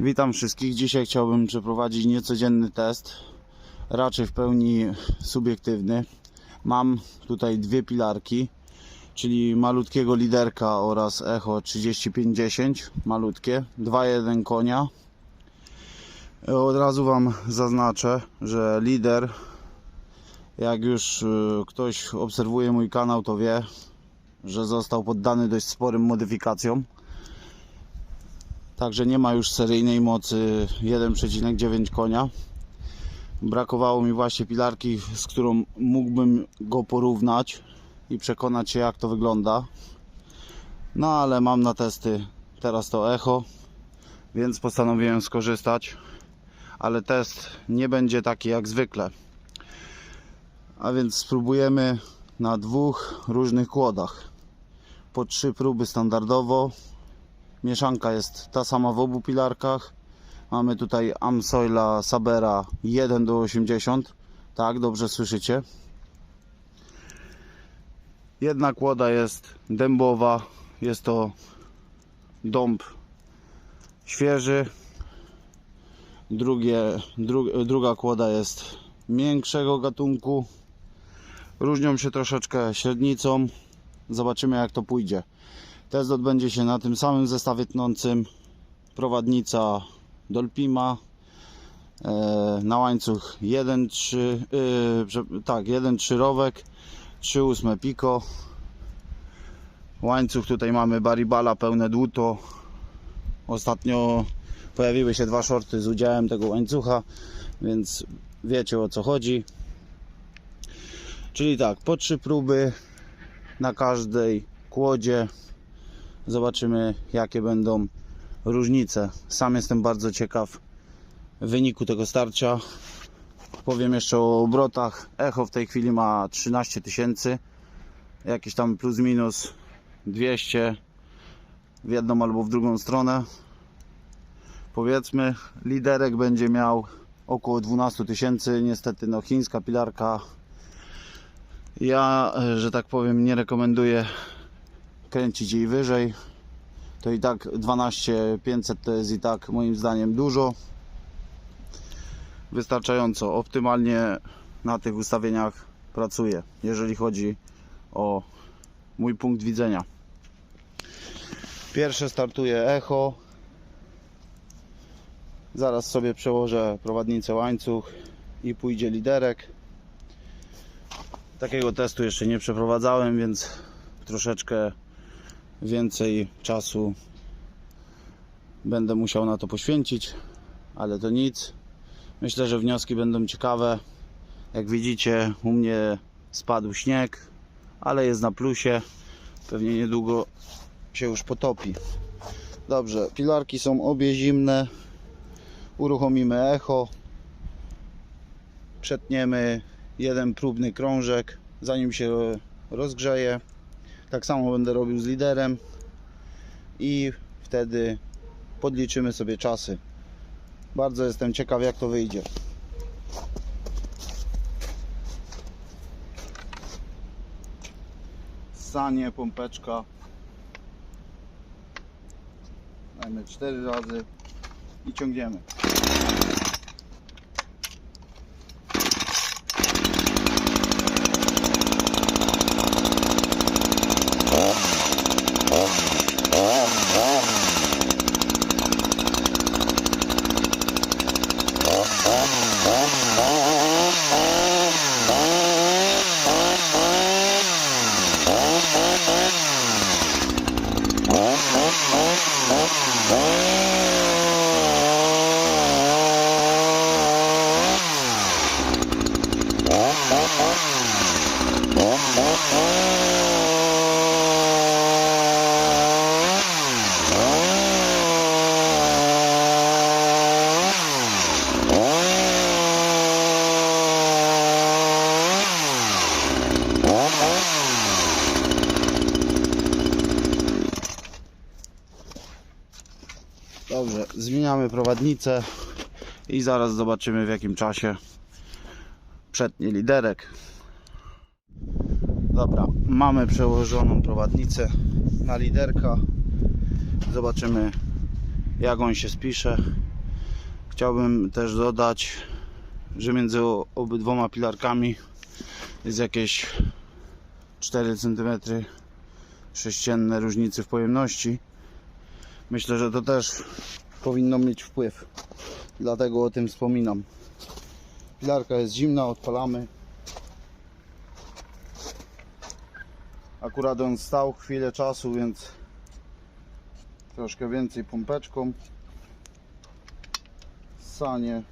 Witam wszystkich. Dzisiaj chciałbym przeprowadzić niecodzienny test, raczej w pełni subiektywny. Mam tutaj dwie pilarki, czyli malutkiego liderka oraz Echo 3510, malutkie, 2.1 konia. Od razu Wam zaznaczę, że lider, jak już y, ktoś obserwuje mój kanał, to wie, że został poddany dość sporym modyfikacjom. Także nie ma już seryjnej mocy 1,9 konia. Brakowało mi właśnie pilarki, z którą mógłbym go porównać i przekonać się jak to wygląda. No ale mam na testy teraz to echo, więc postanowiłem skorzystać. Ale test nie będzie taki jak zwykle. A więc spróbujemy na dwóch różnych kłodach. Po trzy próby standardowo, Mieszanka jest ta sama w obu pilarkach. Mamy tutaj Amsoila Sabera 1 do 80. Tak, dobrze słyszycie. Jedna kłoda jest dębowa. Jest to dąb świeży. Drugie, dru, druga kłoda jest miększego gatunku. Różnią się troszeczkę średnicą. Zobaczymy jak to pójdzie. Test odbędzie się na tym samym zestawie tnącym. Prowadnica Dolpima e, na łańcuch 1-3 yy, tak, 1-3 rowek 3-8 piko. Łańcuch tutaj mamy baribala pełne dłuto. Ostatnio pojawiły się dwa shorty z udziałem tego łańcucha więc wiecie o co chodzi. Czyli tak, po trzy próby na każdej kłodzie Zobaczymy, jakie będą różnice. Sam jestem bardzo ciekaw wyniku tego starcia. Powiem jeszcze o obrotach. Echo w tej chwili ma 13 tysięcy. Jakieś tam plus minus 200 w jedną albo w drugą stronę. Powiedzmy, liderek będzie miał około 12 tysięcy. Niestety, no, chińska pilarka. Ja, że tak powiem, nie rekomenduję kręcić jej wyżej. To i tak 12500 to jest i tak moim zdaniem dużo. Wystarczająco optymalnie na tych ustawieniach pracuję jeżeli chodzi o mój punkt widzenia. Pierwsze startuje echo. Zaraz sobie przełożę prowadnicę łańcuch i pójdzie liderek. Takiego testu jeszcze nie przeprowadzałem więc troszeczkę więcej czasu będę musiał na to poświęcić, ale to nic. Myślę, że wnioski będą ciekawe. Jak widzicie, u mnie spadł śnieg, ale jest na plusie. Pewnie niedługo się już potopi. Dobrze, pilarki są obie zimne. Uruchomimy echo. Przetniemy jeden próbny krążek, zanim się rozgrzeje. Tak samo będę robił z liderem i wtedy podliczymy sobie czasy. Bardzo jestem ciekaw jak to wyjdzie. Sanie, pompeczka. Dajmy 4 razy i ciągniemy. Dobrze, zmieniamy prowadnicę i zaraz zobaczymy w jakim czasie przetnie liderek. Dobra, mamy przełożoną prowadnicę na liderka. Zobaczymy jak on się spisze. Chciałbym też dodać, że między obydwoma pilarkami jest jakieś 4 cm sześcienne różnicy w pojemności. Myślę, że to też powinno mieć wpływ. Dlatego o tym wspominam. Pilarka jest zimna, odpalamy. Akurat on stał chwilę czasu, więc troszkę więcej pompeczką. Sanie.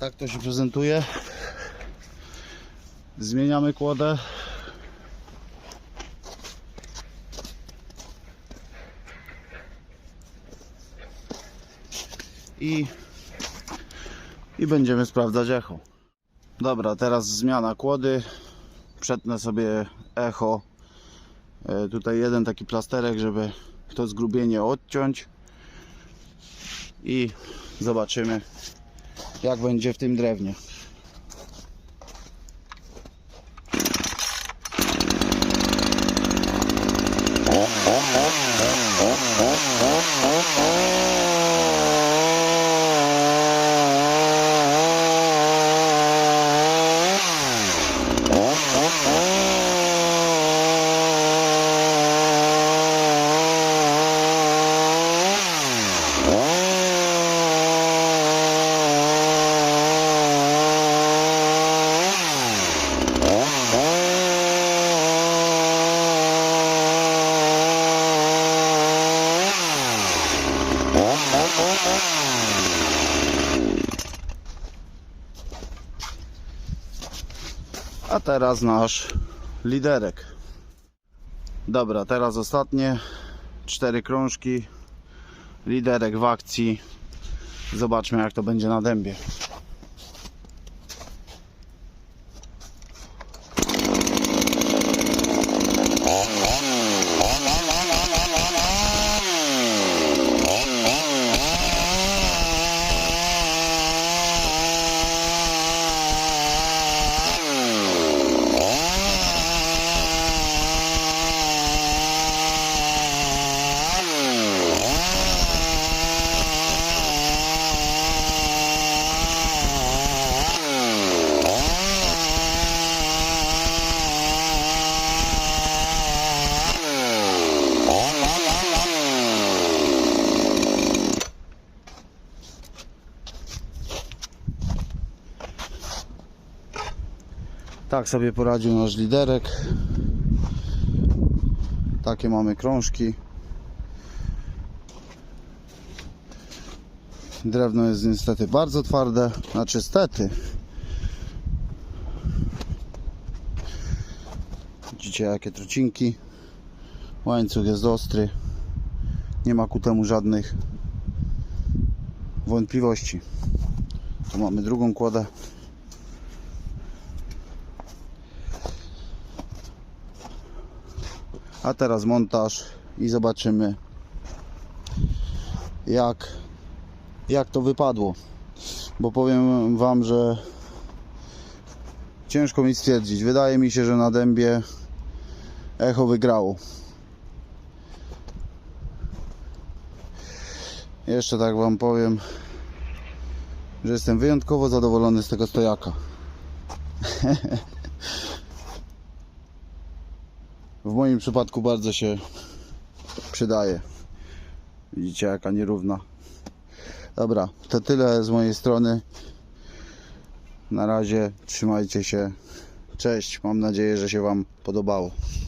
Tak to się prezentuje. Zmieniamy kłodę. I, I będziemy sprawdzać echo. Dobra, teraz zmiana kłody. Przetnę sobie echo. E, Tutaj jeden taki plasterek, żeby to zgrubienie odciąć. I zobaczymy jak będzie w tym drewnie. Teraz nasz liderek. Dobra, teraz ostatnie cztery krążki. Liderek w akcji. Zobaczmy jak to będzie na dębie. Tak sobie poradził nasz liderek. Takie mamy krążki. Drewno jest niestety bardzo twarde, znaczy stety. Widzicie jakie trucinki. Łańcuch jest ostry. Nie ma ku temu żadnych wątpliwości. Tu mamy drugą kładę. A teraz montaż i zobaczymy jak, jak to wypadło. Bo powiem Wam, że ciężko mi stwierdzić. Wydaje mi się, że na dębie echo wygrało. Jeszcze tak Wam powiem, że jestem wyjątkowo zadowolony z tego stojaka. W moim przypadku bardzo się przydaje. Widzicie jaka nierówna. Dobra, to tyle z mojej strony. Na razie trzymajcie się. Cześć, mam nadzieję, że się Wam podobało.